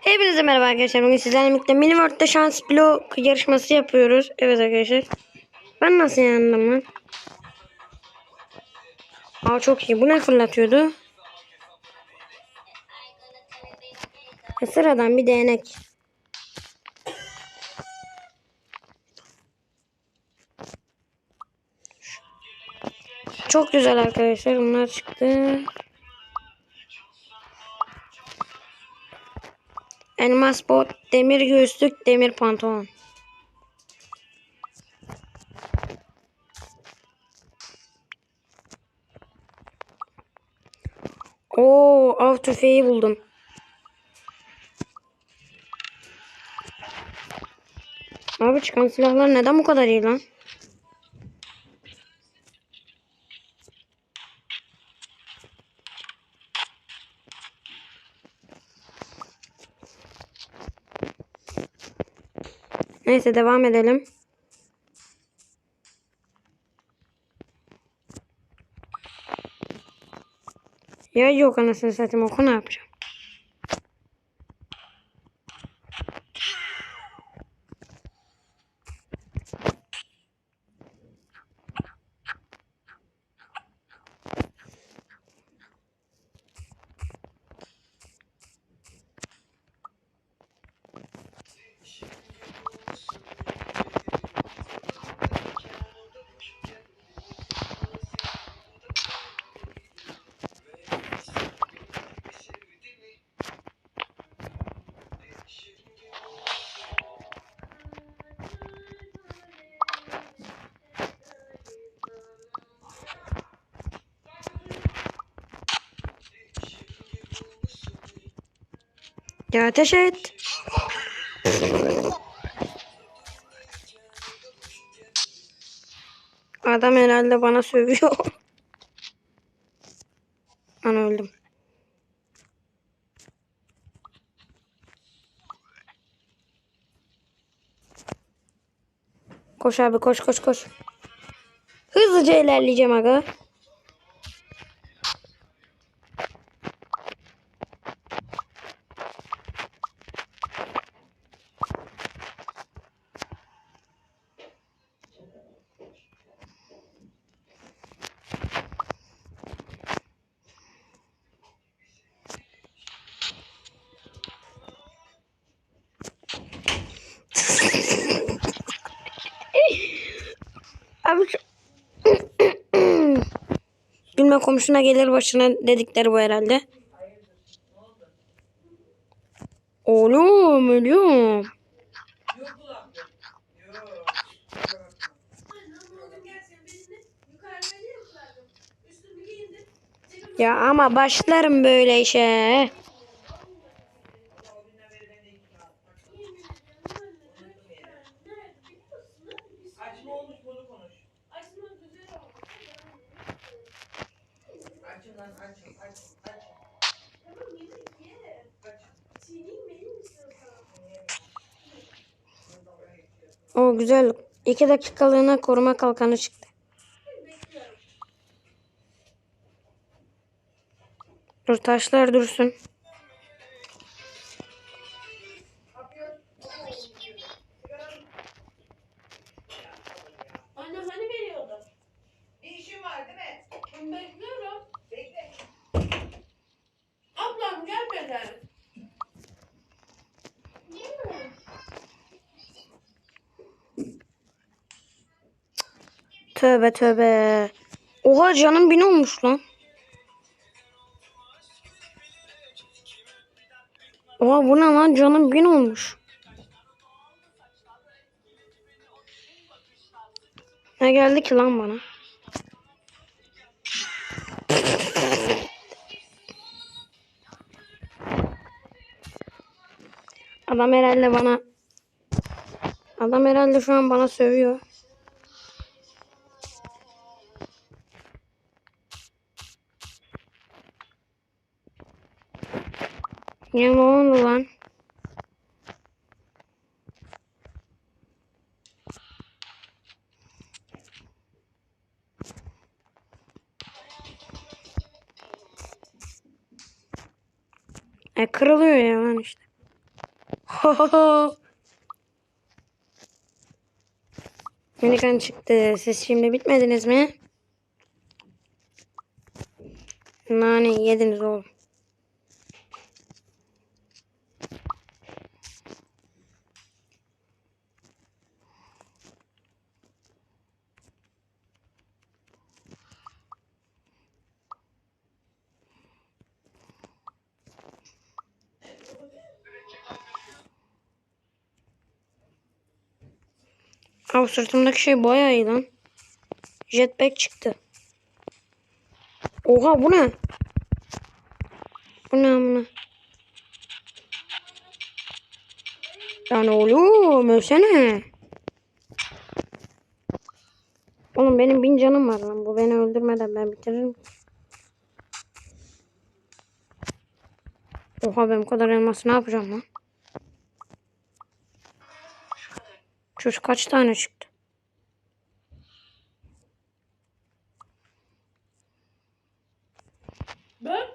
Hepinize merhaba arkadaşlar. Bugün sizlerle birlikte Mini World'da şans blok yarışması yapıyoruz. Evet arkadaşlar. Ben nasıl yandım lan? Aa çok iyi. Bu ne fırlatıyordu? E, sıradan bir değnek. Çok güzel arkadaşlar. Bunlar çıktı. Elmas bot, demir göğüslük, demir pantolon. Oo, av tüfeği buldum. Abi çıkan silahlar neden bu kadar iyi lan? Neyse devam edelim. Ya yok anasını satayım oku ne yapacağım? Ya ateş et. Adam herhalde bana sövüyor. Ben öldüm. Koş abi koş koş koş. Hızlıca ilerleyeceğim aga. Gülme komşuna gelir başına dedikleri bu herhalde. Oğlum ölüyorum. Ya ama başlarım böyle işe. O güzel. İki dakikalığına koruma kalkanı çıktı. Dur taşlar dursun. Tövbe tövbe. Oha canım bin olmuş lan. Oha bu ne lan canım bin olmuş. Ne geldi ki lan bana? Adam herhalde bana Adam herhalde şu an bana sövüyor. Ne oldu lan? E kırılıyor ya lan işte. Minigun çıktı. Siz şimdi bitmediniz mi? Nane yediniz oğlum. Abi sırtımdaki şey bayağı iyi lan. Jetpack çıktı. Oha bu ne? Bu ne amına? Yani oğlum ölsene. Oğlum benim bin canım var lan. Bu beni öldürmeden ben bitiririm. Oha ben bu kadar elması ne yapacağım lan? Çocuk kaç tane çıktı? Ben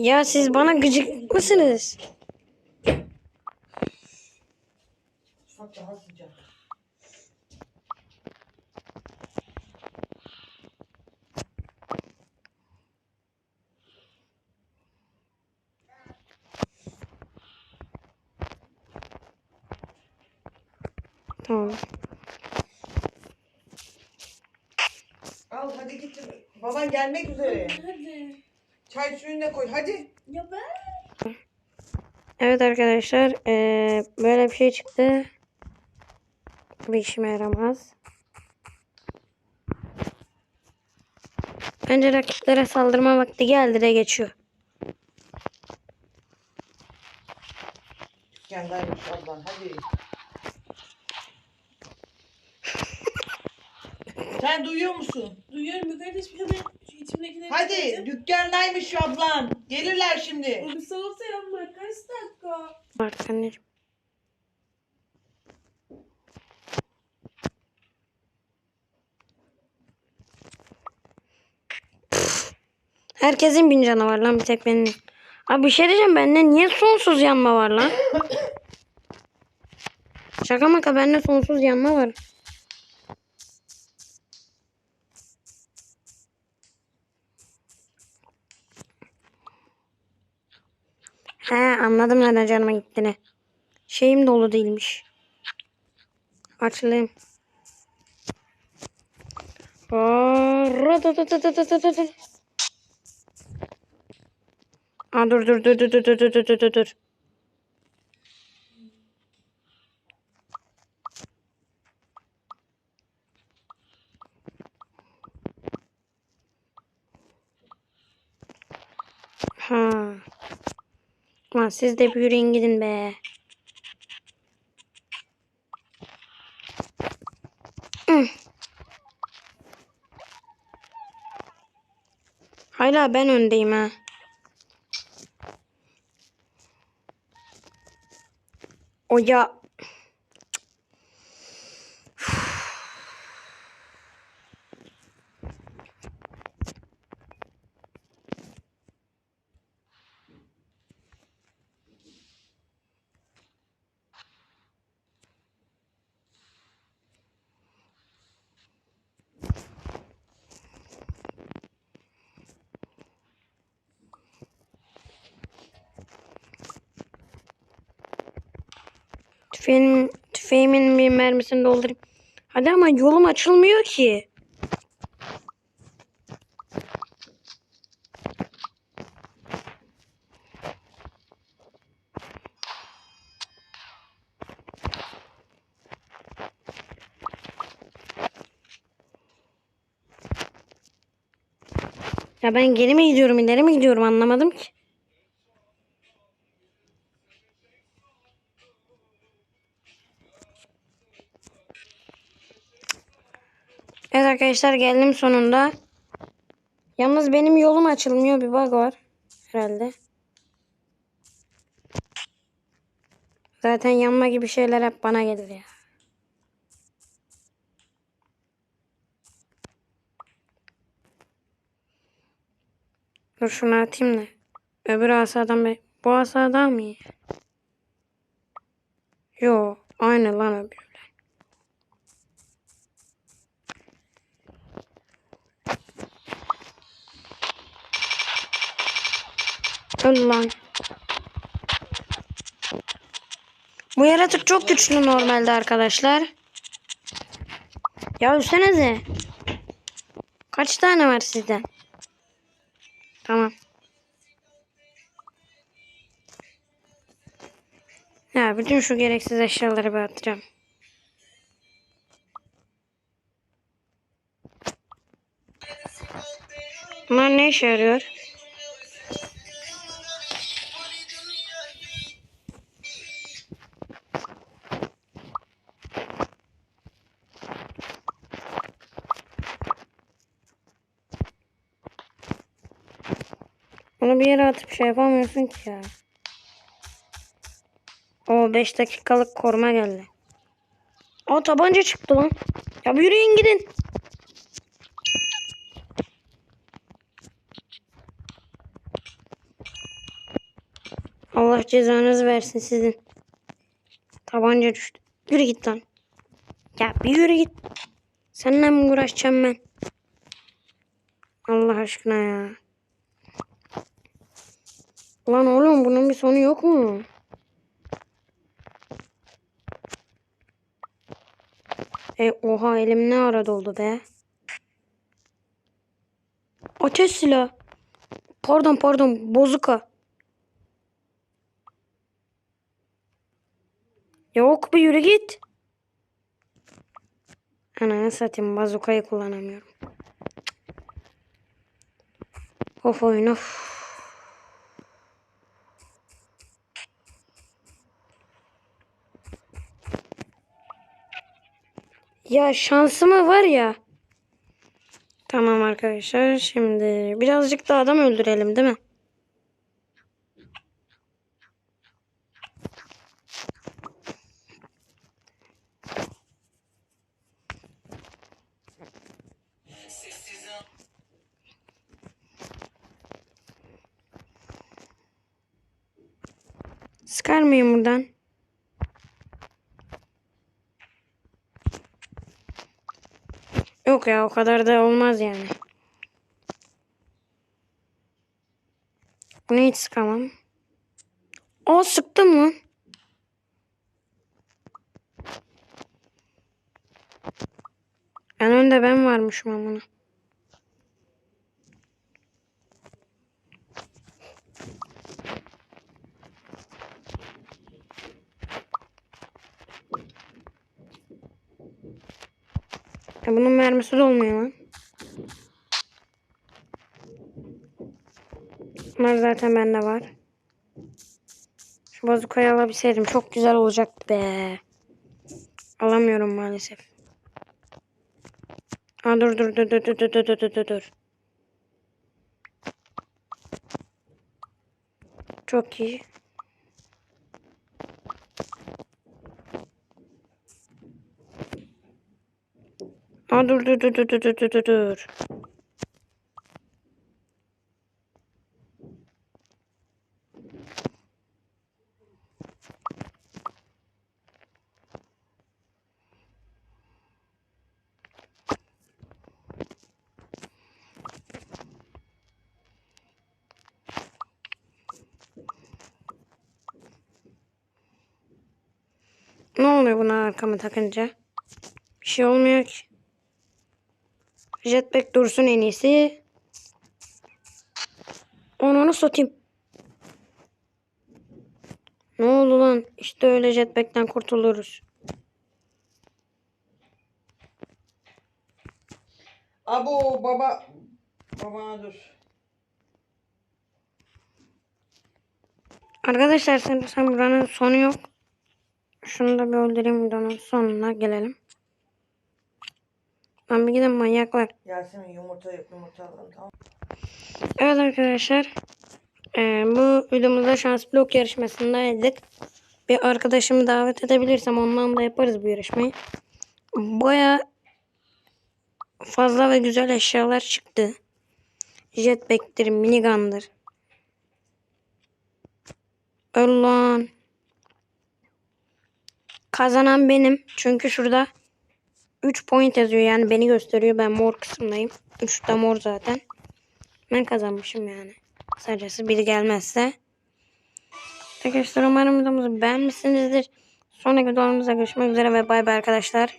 Ya siz bana gıcık mısınız? Mutfak daha sıcak. Tamam. Al hadi git. Baban gelmek üzere. hadi. Çay suyunu da koy hadi. Ya ben. Evet arkadaşlar eee, böyle bir şey çıktı. Bir işime yaramaz. Bence rakiplere saldırma vakti geldi de geçiyor. Ablan hadi. Sen duyuyor musun? Duyuyorum kardeşim hemen şu içimdekileri Hadi çıkaracağım. dükkandaymış ablan. Gelirler şimdi. O bir soğusa yanma kaç dakika. Artık anneciğim. Herkesin bin canı var lan bir tek benim. Abi bir şey diyeceğim bende niye sonsuz yanma var lan? Şaka maka bende sonsuz yanma var. He anladım neden canıma gittiğini. Şeyim dolu değilmiş. Açılayım. Aa, dur dur dur dur dur dur dur dur dur. Ha. Siz de bir yürüyün gidin be. Hala ben öndeyim ha. O ya. Tüfeğimin, tüfeğimin bir mermisini doldurayım. Hadi ama yolum açılmıyor ki. Ya ben geri mi gidiyorum ileri mi gidiyorum anlamadım ki. Arkadaşlar geldim sonunda. Yalnız benim yolum açılmıyor bir bug var herhalde. Zaten yanma gibi şeyler hep bana gelir ya. Dur şunu atayım da. Öbür asadan be. Bu asa daha mı? Yo. Aynı lan öbürü. Öl lan. Bu yaratık çok güçlü normalde arkadaşlar. Ya üstenize. Kaç tane var sizde? Tamam. Ya bütün şu gereksiz eşyaları bir atacağım. Bunlar ne işe yarıyor? Bir yere atıp şey yapamıyorsun ki ya. O 5 dakikalık koruma geldi. Aa tabanca çıktı lan. Ya bir yürüyün gidin. Allah cezanızı versin sizin. Tabanca düştü. Yürü git lan. Ya bir yürü git. Seninle mi uğraşacağım ben? Allah aşkına ya. Lan oğlum bunun bir sonu yok mu? E oha elim ne ara doldu be. Ateş silah. Pardon pardon bozuka. Yok bir yürü git. Ananı satayım bazukayı kullanamıyorum. Of oyun of. Ya şansıma var ya. Tamam arkadaşlar şimdi birazcık da adam öldürelim değil mi? Sıkar mıyım buradan? Yok ya o kadar da olmaz yani. Bunu hiç sıkamam. O sıktım lan. En önde ben varmışım amına. Ya bunun mermisi de olmuyor lan. Bunlar zaten bende var. Şu bazukayı alabilseydim çok güzel olacaktı be. Alamıyorum maalesef. Aa, dur dur dur dur dur dur dur dur dur dur. Çok iyi. Aa, dur dur dur dur dur dur dur dur. Ne oluyor buna arkamı takınca? Bir şey olmuyor ki. Jetpack dursun en iyisi. Onu satayım. Ne oldu lan? İşte öyle jetpack'ten kurtuluruz. Abo baba. Babana dur. Arkadaşlar sen, sen buranın sonu yok. Şunu da bir öldüreyim videonun sonuna gelelim. Lan bir gidin manyaklar. Yasemin yumurta yumurta alalım tamam. Evet arkadaşlar. eee, bu videomuzda şans blok yarışmasındaydık. Bir arkadaşımı davet edebilirsem ondan da yaparız bu yarışmayı. Baya fazla ve güzel eşyalar çıktı. Jetpack'tir, minigun'dır. Öl lan. Kazanan benim. Çünkü şurada 3 point yazıyor. Yani beni gösteriyor. Ben mor kısımdayım. 3 de mor zaten. Ben kazanmışım yani. Kısacası biri gelmezse. Arkadaşlar umarım videomuzu beğenmişsinizdir. Sonraki videolarımızda görüşmek üzere ve bay bay arkadaşlar.